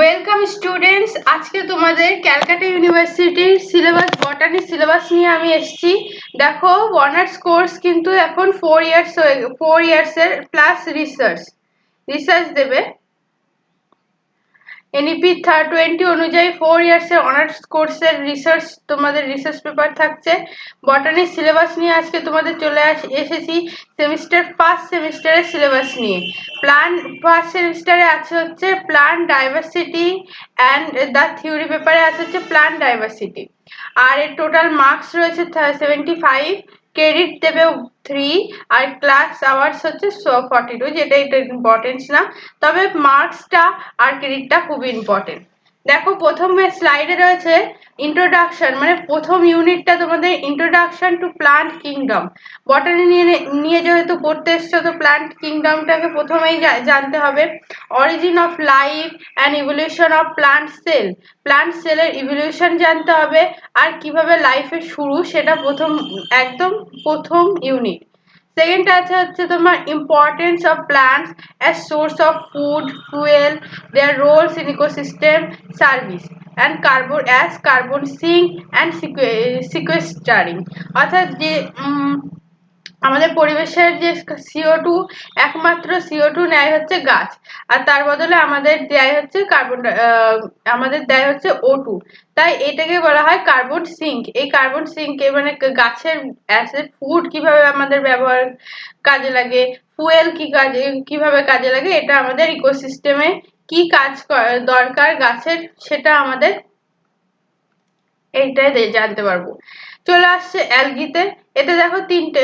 Welcome students আজকে তোমাদের ক্যালকাটা ইউনিভার্সিটির সিলেবাস বটানি সিলেবাস নিয়ে আমি এসেছি। দেখো অনার্স কোর্স কিন্তু এখন ফোর ইয়ার্স হয়ে ফোর ইয়ার্সের প্লাস রিসার্চ রিসার্চ দেবে। এনইপি থার্ড টোয়েন্টি অনুযায়ী ফোর ইয়ার্সের অনার্স কোর্সের রিসার্চ তোমাদের রিসার্চ পেপার থাকছে। বটানির সিলেবাস নিয়ে আজকে তোমাদের চলে আস এসেছি সেমিস্টার ফার্স্ট সেমিস্টারের সিলেবাস নিয়ে। প্লান ফার্স্ট সেমিস্টারে আছে হচ্ছে plant diversity and the theory পেপারে আছে হচ্ছে প্লান ডাইভার্সিটি আর এর টোটাল মার্কস রয়েছে সেভেন্টি ফাইভ ক্রেডিট দেবে থ্রি আর ক্লাস আওয়ার্স হচ্ছে ফর্টি টু যেটা এটা ইম্পর্টেন্স না। তবে মার্কসটা আর ক্রেডিটটা খুবই ইম্পর্টেন্ট দেখো, প্রথমে স্লাইডে রয়েছে ইন্ট্রোডাকশন মানে প্রথম ইউনিটটা তোমাদের introduction to plant kingdom botany নিয়ে নিয়ে যেহেতু পড়তে এসছো, তো প্লান্ট কিংডমটাকে প্রথমেই জানতে হবে। Origin of life and evolution of plant cell plant সেলের ইভলিউশন জানতে হবে, আর কীভাবে লাইফের শুরু, সেটা প্রথম, একদম প্রথম ইউনিট সেকেন্ড আছে হচ্ছে তোমার importance of plants as source of food fuel their roles in ecosystem service and carbon as carbon sink and sequestering অর্থাৎ যে আমাদের পরিবেশের যে সিও টু একমাত্র সিও টু নেয় হচ্ছে গাছ। আর তার বদলে আমাদের দেয় হচ্ছে কার্বন আমাদের দেয় হচ্ছে ও টু তাই এটাকে বলা হয় কার্বন সিঙ্ক এই কার্বন সিঙ্ক মানে গাছের অ্যাসিড ফুড কীভাবে আমাদের ব্যবহার কাজে লাগে ফুয়েল কি কাজে কীভাবে কাজে লাগে, এটা আমাদের ইকোসিস্টেমে কি কাজ দরকার গাছের, সেটা আমাদের এইটাই জানতে পারব। চলে আসছে অ্যালগিতে। এটা দেখো তিনটে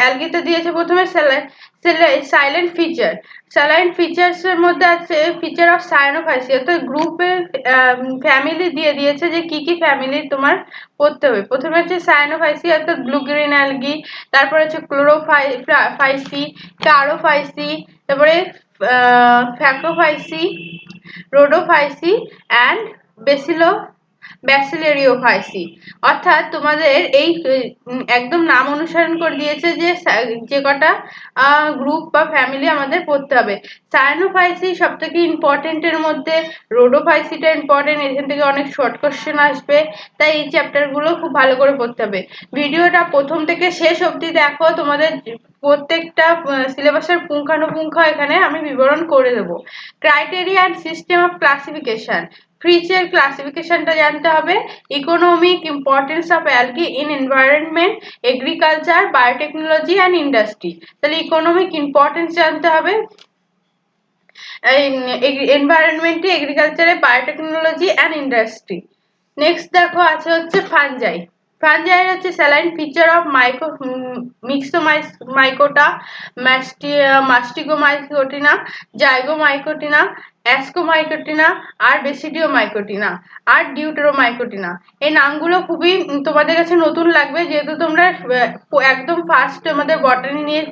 অ্যালগিতে দিয়েছে প্রথমে সাইলেন্ট ফিচার সাইলেন্ট ফিচার্সের মধ্যে আছে ফিচার অফ সাইনোফাইসি অর্থাৎ গ্রুপে ফ্যামিলি দিয়ে দিয়েছে যে কি কি ফ্যামিলি তোমার পড়তে হবে। প্রথমে হচ্ছে সাইনোফাইসি অর্থাৎ ব্লু গ্রিন অ্যালগি তারপরে হচ্ছে ক্লোরোফাইসি কারোফাইসি তারপরে ফ্যাক্টোফাইসি রোডোফাইসি অ্যান্ড বেসিলো ব্যাসিলেরিওফাইসি অর্থাৎ তোমাদের এই একদম নাম অনুসরণ করে দিয়েছে যে যে কটা গ্রুপ বা ফ্যামিলি আমাদের পড়তে হবে। সায়ানোফাইসি সব থেকে ইম্পর্টেন্টের মধ্যে রোডোফাইসিটা ইম্পর্টেন্ট এখান থেকে অনেক শর্ট কোশ্চেন আসবে, তাই এই চ্যাপ্টারগুলো খুব ভালো করে পড়তে হবে। ভিডিওটা প্রথম থেকে শেষ অবধি দেখো, তোমাদের প্রত্যেকটা সিলেবাসের পুঙ্খানুপুঙ্খ এখানে আমি বিবরণ করে দেবো। ক্রাইটেরিয়া সিস্টেম অফ ক্লাসিফিকেশন ফ্রিচের ক্লাসিফিকেশনটা জানতে হবে। Economic importance of algae in environment agriculture biotechnology and industry তাহলে ইকোনমিক ইম্পর্টেন্স জানতে হবে। এনভায়রনমেন্টে এগ্রিকালচারে বায়োটেকনোলজি অ্যান্ড ইন্ডাস্ট্রি নেক্সট দেখো আছে হচ্ছে ফানজাই ফানজাই হচ্ছে salient feature of micro Myxomycota Mastigomycotina Zygomycotina Ascomycotina R Basidiomycotina আর ডিউটেরোমাইকোটিনা এই নামগুলো খুবই তোমাদের কাছে নতুন লাগবে, যেহেতু তোমরা একদম ফার্স্ট আমাদের বটানি নিয়ে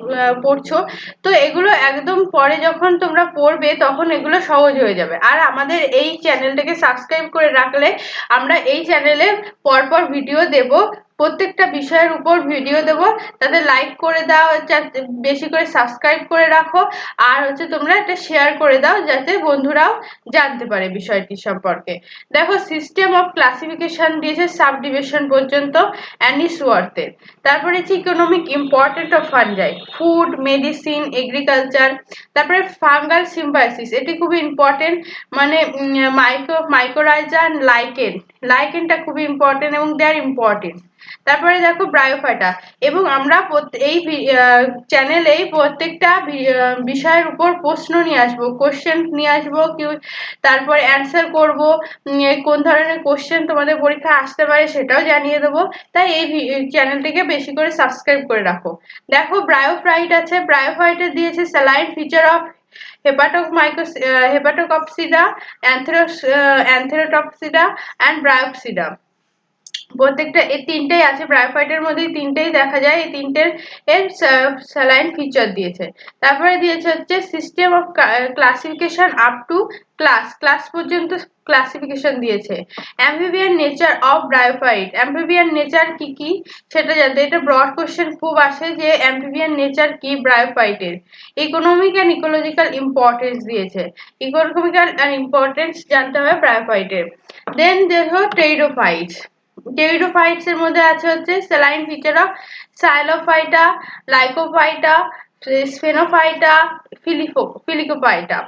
পড়ছো, তো এগুলো একদম পরে যখন তোমরা পড়বে, তখন এগুলো সহজ হয়ে যাবে। আর আমাদের এই চ্যানেলটাকে সাবস্ক্রাইব করে রাখলে আমরা এই চ্যানেলে পরপর ভিডিও দেব। প্রত্যেকটা বিষয়ের উপর ভিডিও দেব। তাতে লাইক করে দাও বেশি করে সাবস্ক্রাইব করে রাখো। আর হচ্ছে তোমরা একটা শেয়ার করে দাও, যাতে বন্ধুরাও জানতে পারে বিষয়টি সম্পর্কে। দেখো সিস্টেম অফ ক্লাসিফিকেশন দিয়েছে সাব ডিভিশন পর্যন্ত অ্যানিসওয়ার্থের তারপরে হচ্ছে economic important of fungi food medicine agriculture তারপরে ফাঙ্গাল সিম্বাইসিস এটি খুবই ইম্পর্টেন্ট মানে মাইক্রো মাইক্রোরাইজা লাইকেন লাইকেনটা খুবই ইম্পর্টেন্ট এবং দে আর ইম্পর্টেন্ট তারপরে দেখো ব্রায়োফাইটা এবং আমরা এই চ্যানেলে প্রত্যেকটা বিষয়ের উপর প্রশ্ন নিয়ে আসব কোশ্চেন নিয়ে আসব কি তারপর অ্যান্সার করব কোন ধরনের কোশ্চেন তোমাদের পরীক্ষা আসতে পারে সেটাও জানিয়ে দেবো। তাই এই চ্যানেলটিকে বেশি করে সাবস্ক্রাইব করে রাখো। দেখো ব্রায়োফ্রাইট আছে ব্রায়োফাইটে দিয়েছে salient feature of হেপাটোমাইকোস Hepaticopsida Anthoceros Anthocerotopsida and Bryopsida প্রত্যেকটা, এই তিনটেই আছে ব্রায়োফাইটের মধ্যে তিনটেই দেখা যায়, এই তিনটের এর স্যালাইন ফিচার দিয়েছে। তারপরে দিয়েছে হচ্ছে system of classification up to class class পর্যন্ত ক্লাসিফিকেশন দিয়েছে। Amphibian nature of bryophyte amphibian nature কি কি সেটা জানতে, এটা ব্রড কোশ্চেন খুব আসে যে অ্যাম্ফিবিয়ান নেচার কি ব্রায়োফাইটের ইকোনমিক অ্যান্ড ইকোলজিক্যাল ইম্পর্টেন্স দিয়েছে। ইকোনমিক্যাল অ্যান্ড ইম্পর্টেন্স জানতে হবে ব্রায়োফাইটের দেন দেখো টেইডোফাইটস টেরিডোফাইটস এর মধ্যে আছে হচ্ছে salient feature Psilophyta Lycophyta Sphenophyta ফিলিফো Filicophyta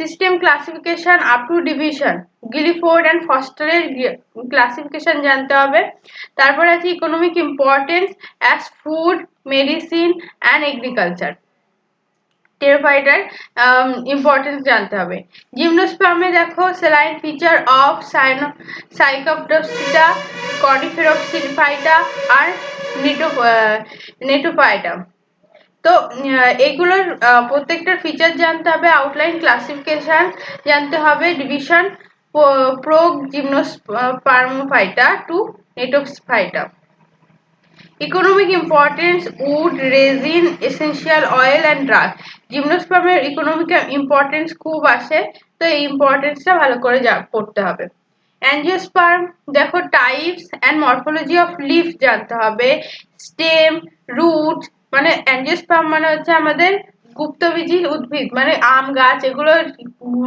system classification up to division Gifford and ফস্টারের classification জানতে হবে। তারপরে আছে economic importance as food medicine and agriculture টেরোফাইটার importance জানতে হবে। জিমনোস্পার্মে দেখো সেলাইন ফিচার অফ সাইনো সাইকোপডোসিটা কর্ডিফেরোক্সিফাইটা আর নেটো নেটোফাইটা তো এগুলোর প্রত্যেকটার ফিচার জানতে হবে আউটলাইন ক্লাসিফিকেশান জানতে হবে division প্রোগ Gymnospermophyta to Gnetophyta economic importance wood resin essential oil and drug জিমনোস্পার্মের economic importance খুব আসে, তো এই ইম্পর্টেন্সটা ভালো করে পড়তে হবে। অ্যাঞ্জিওস্পার্ম দেখো types and morphology of leaf জানতে হবে। স্টেম রুট মানে অ্যাঞ্জিওস্পার্ম মানে হচ্ছে আমাদের গুপ্তবীজি উদ্ভিদ মানে আম গাছ, এগুলোর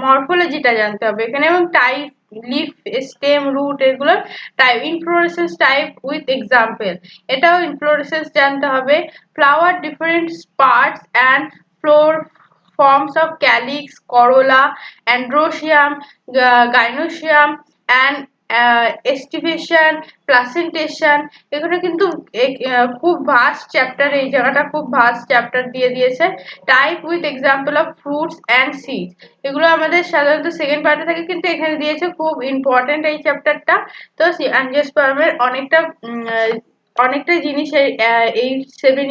মরফোলজিটা জানতে হবে। এখানে এবং টাইপ লিফ স্টেম রুট এগুলো type inflorescence type with example এটাও ইনফ্লোরেসেন্স জানতে হবে। Flower different parts and floral forms of calyx corolla, androecium gynoecium and aestivation placentation এগুলো কিন্তু খুব ভাস্ট চ্যাপ্টার এই জায়গাটা খুব ভাস্ট চ্যাপ্টার দিয়ে দিয়েছে। Type with example of fruits and seeds এগুলো আমাদের সাধারণত সেকেন্ড পার্টে থাকে কিন্তু এখানে দিয়েছে, খুব ইম্পর্টেন্ট এই চ্যাপ্টারটা তো অ্যাঞ্জিওস্পার্মের অনেকটা অনেকটা জিনিস এই সেভেন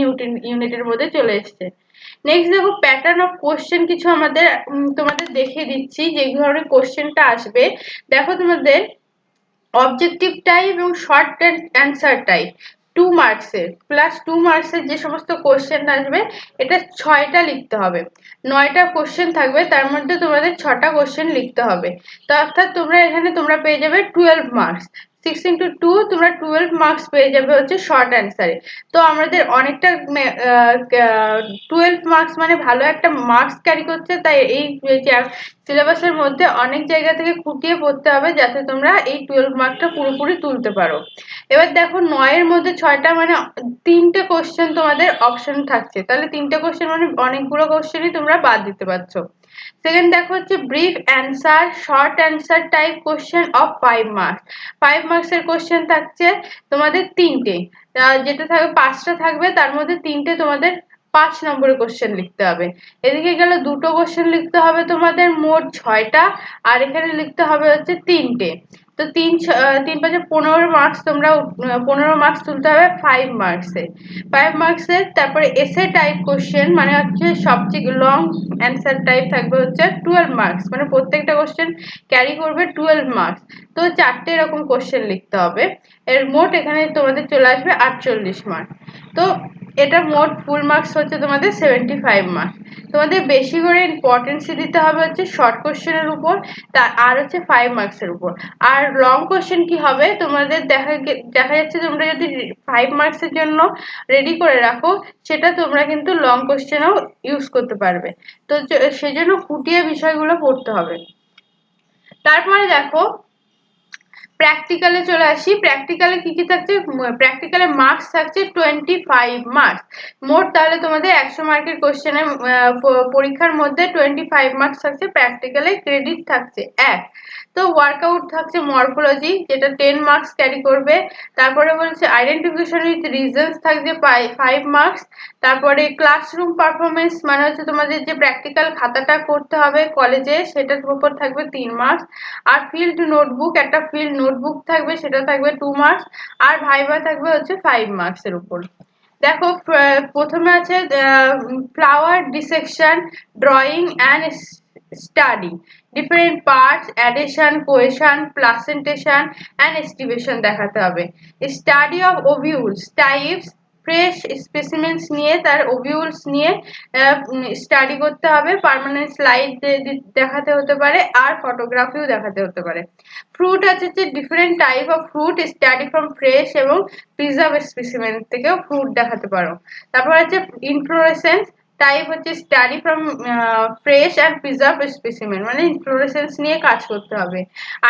ইউনিটের মধ্যে চলে এসছে। নেক্সট দেখো প্যাটার্ন অফ কোশ্চেন কিছু আমাদের তোমাদের দেখিয়ে দিচ্ছি যে ধরনের কোশ্চেনটা আসবে। দেখো তোমাদের অবজেক্টিভ টাইপ এবং শর্ট অ্যান্সার টাইপ টু মার্কসের প্লাস টু মার্কসের যে সমস্ত কোশ্চেন আসবে, এটা ছয়টা লিখতে হবে। নয়টা কোশ্চেন থাকবে, তার মধ্যে তোমাদের ছটা কোশ্চেন লিখতে হবে। তো অর্থাৎ তোমরা এখানে তোমরা পেয়ে যাবে twelve marks six into two তোমরা টুয়েলভ মার্কস পেয়ে যাবে হচ্ছে শর্ট অ্যান্সারে তো আমাদের অনেকটা টুয়েলভ মার্কস মানে ভালো একটা মার্কস ক্যারি করছে, তাই এই সিলেবাসের মধ্যে অনেক জায়গা থেকে খুঁটিয়ে পড়তে হবে যাতে তোমরা এই টুয়েলভ মার্কটা পুরোপুরি তুলতে পারো। এবার দেখো নয়ের মধ্যে ছয়টা মানে তিনটে কোশ্চেন তোমাদের অপশন থাকছে। তাহলে তিনটে কোশ্চেন মানে অনেকগুলো কোশ্চেনই তোমরা বাদ দিতে পারছ। সেকেন্ড দেখো হচ্ছে brief answer short answer type question of five marks five মার্কসের কোশ্চেন থাকছে তোমাদের তিনটে। যেটা থাকবে, পাঁচটা থাকবে, তার মধ্যে তিনটে তোমাদের পাঁচ নম্বরের কোশ্চেন লিখতে হবে। এদিকে গেলে দুটো কোশ্চেন লিখতে হবে তোমাদের, মোট ছয়টা, আর এখানে লিখতে হবে হচ্ছে তিনটে। তো তিন তিন পাঁচে পনেরো মার্কস তোমরা পনেরো মার্কস তুলতে হবে ফাইভ মার্কসে ফাইভ মার্কসের তারপরে এসে টাইপ কোশ্চেন মানে হচ্ছে সবচেয়ে লং অ্যান্সার টাইপ থাকবে হচ্ছে টুয়েলভ মার্কস মানে প্রত্যেকটা কোশ্চেন ক্যারি করবে টুয়েলভ মার্কস তো চারটে এরকম কোশ্চেন লিখতে হবে। এর মোট এখানে তোমাদের চলে আসবে আটচল্লিশ মার্ক তো এটা মোট ফুল মার্কস হচ্ছে তোমাদের সেভেন্টি ফাইভ মার্কস তোমাদের বেশি করে ইম্পর্টেন্স দিতে হবে হচ্ছে শর্ট কোশ্চেনের উপর তার আর হচ্ছে ফাইভ মার্কসের উপর। আর লং কোশ্চেন কি হবে? তোমাদের দেখা দেখা যাচ্ছে তোমরা যদি ফাইভ মার্কসের জন্য রেডি করে রাখো, সেটা তোমরা কিন্তু লং কোশ্চেনও ইউজ করতে পারবে। তো সেজন্য ফুটিয়ে বিষয়গুলো পড়তে হবে। তারপরে দেখো প্র্যাকটিক্যালে চলে আসি। প্র্যাকটিক্যালে কি কি থাকছে? প্র্যাকটিক্যালে মার্কস থাকছে টোয়েন্টি ফাইভ মার্কস মোট তাহলে তোমাদের একশো মার্কের কোশ্চেনের পরীক্ষার মধ্যে টোয়েন্টি ফাইভ মার্কস থাকছে। প্র্যাকটিক্যালে ক্রেডিট থাকছে এক। তো ওয়ার্কআউট থাকছে মরফোলজি যেটা টেন মার্কস ক্যারি করবে। তারপরে বলছে আইডেন্টিফিকেশন উইথ রিজনস থাকছে ফাইভ মার্কস তারপরে ক্লাসরুম পারফরমেন্স মানে হচ্ছে তোমাদের যে প্র্যাকটিক্যাল খাতাটা করতে হবে কলেজে সেটার উপর থাকবে তিন মার্কস আর ফিল্ড নোটবুক একটা ফিল্ড নোটবুক থাকবে, সেটা থাকবে টু মার্কস আর ভাইবা থাকবে হচ্ছে ফাইভ মার্কসের উপর। দেখো প্রথমে আছে flower dissection drawing and study. Different parts, addition, cohesion, placentation, and estimation দেখাতে হবে। Study of ovules, types fresh specimens নিয়ে তার ওভিউলস নিয়ে স্টাডি করতে হবে। পার্মানেন্ট স্লাইড দেখাতে হতে পারে, আর ফটোগ্রাফিও দেখাতে হতে পারে। ফ্রুট আছে যে different type of fruit study from fresh এবং প্রিজার্ভ স্পেসিমেন্ট থেকেও ফ্রুট দেখাতে পারো। তারপর আছে ইনফ্লোরেসেন্স টাইপ হচ্ছে study from fresh and preserve specimen মানে ইনফ্লোরেসেন্স নিয়ে কাজ করতে হবে।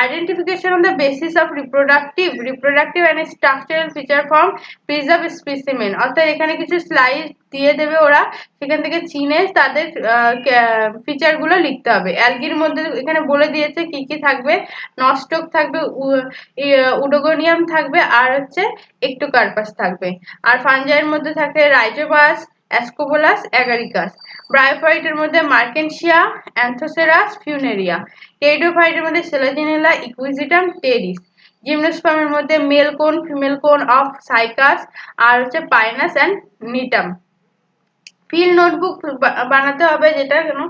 Identification on the basis of reproductive reproductive and structural feature from preserve specimen অর্থাৎ এখানে কিছু স্লাইড দিয়ে দেবে ওরা, সেখান থেকে চিনে তাদের ফিচারগুলো লিখতে হবে। অ্যালগির মধ্যে এখানে বলে দিয়েছে কি কি থাকবে, নস্টক থাকবে উডোগোনিয়াম থাকবে, আর হচ্ছে একটু কার্পাস থাকবে। আর ফানজাইয়ের মধ্যে থাকে রাইজোবাস অ্যাসকোবোলাস অ্যাগারিকাস ব্রায়োফাইটের মধ্যে মার্কেনশিয়া অ্যান্থোসেরাস ফিউনেরিয়া টেডোফাইটের মধ্যে সেলাজিনেলা ইকুইজিটাম টেরিস জিমনোস্পামের মধ্যে মেল কোন ফিমেল কোন অফ সাইকাস আর হচ্ছে Pinus and Gnetum field notebook বানাতে হবে যেটা কেন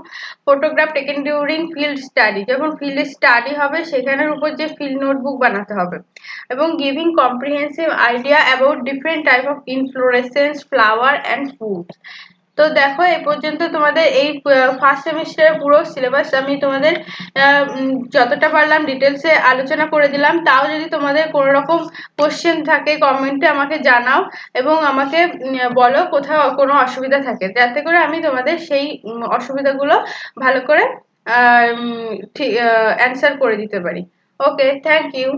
photograph taken during field study যখন ফিল্ড স্টাডি হবে, সেখানের উপর যে ফিল্ড নোটবুক বানাতে হবে। এবং giving comprehensive idea about different type of inflorescence flower and foods তো দেখো, এ পর্যন্ত তোমাদের এই ফার্স্ট সেমিস্টারের পুরো সিলেবাস আমি তোমাদের যতটা পারলাম ডিটেলসে আলোচনা করে দিলাম। তাও যদি তোমাদের কোনো রকম কোশ্চেন থাকে কমেন্টে আমাকে জানাও এবং আমাকে বলো কোথাও কোনো অসুবিধা থাকে। যাতে করে আমি তোমাদের সেই অসুবিধাগুলো ভালো করে ঠিক অ্যান্সার করে দিতে পারি। Okay thank you